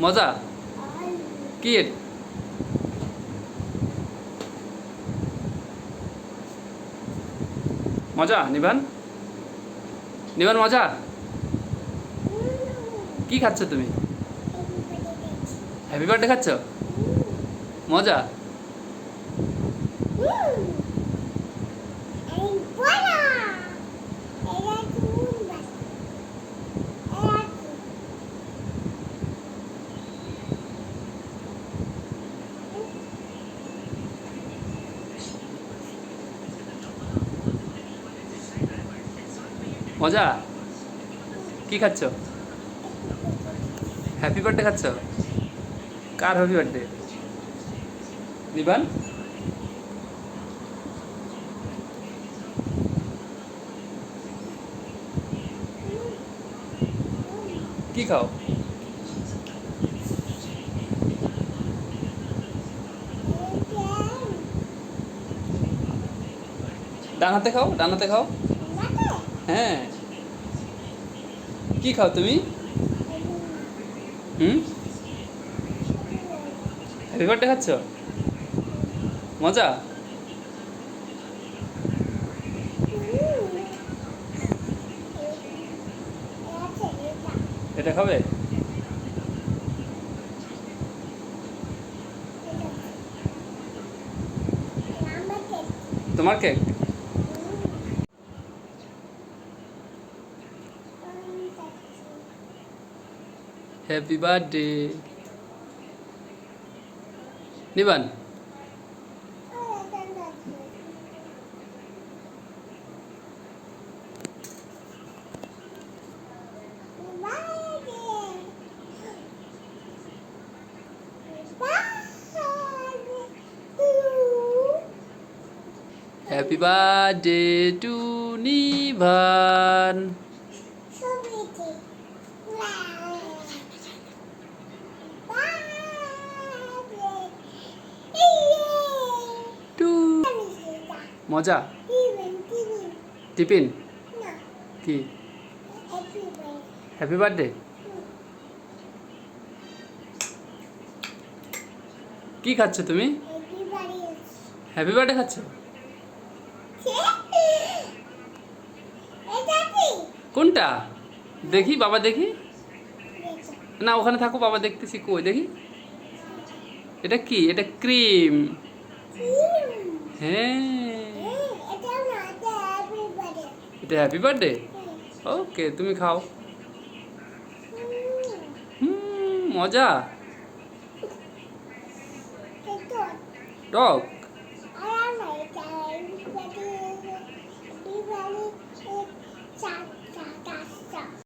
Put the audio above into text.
মজা? কি? মজা নিবান? নিবান মজা? কি খাচ্ছ তুমি? হ্যাপি বার্থডে খাচ্ছ? মজা? মজা? কি খাচ্ছ? হ্যাপি বার্থডে খাচ্ছ? কার হ্যাপি বার্থডে নিবান? কি খাও? ডান হাতে খাও ডান হাতে খাও। হ্যাঁ। কি খাও তুমি? হুম? খাচ্ছ? মজা? এটা খাবে? তোমার cake happy birthday Niban happy birthday to Niban মজা? টিফিন। কি? হ্যাপি বার্থডে কি খাচ্ছ তুমি? হ্যাপি বার্থডে খাচ্ছ? কোনটা? দেখি বাবা দেখি। না ওখানে থাকো বাবা দেখতেছি কই? দেখি। এটা কি? এটা ক্রিম। হ্যাঁ। এটা হ্যাপি বার্থডে ওকে তুমি খাও। হুম মজা। টক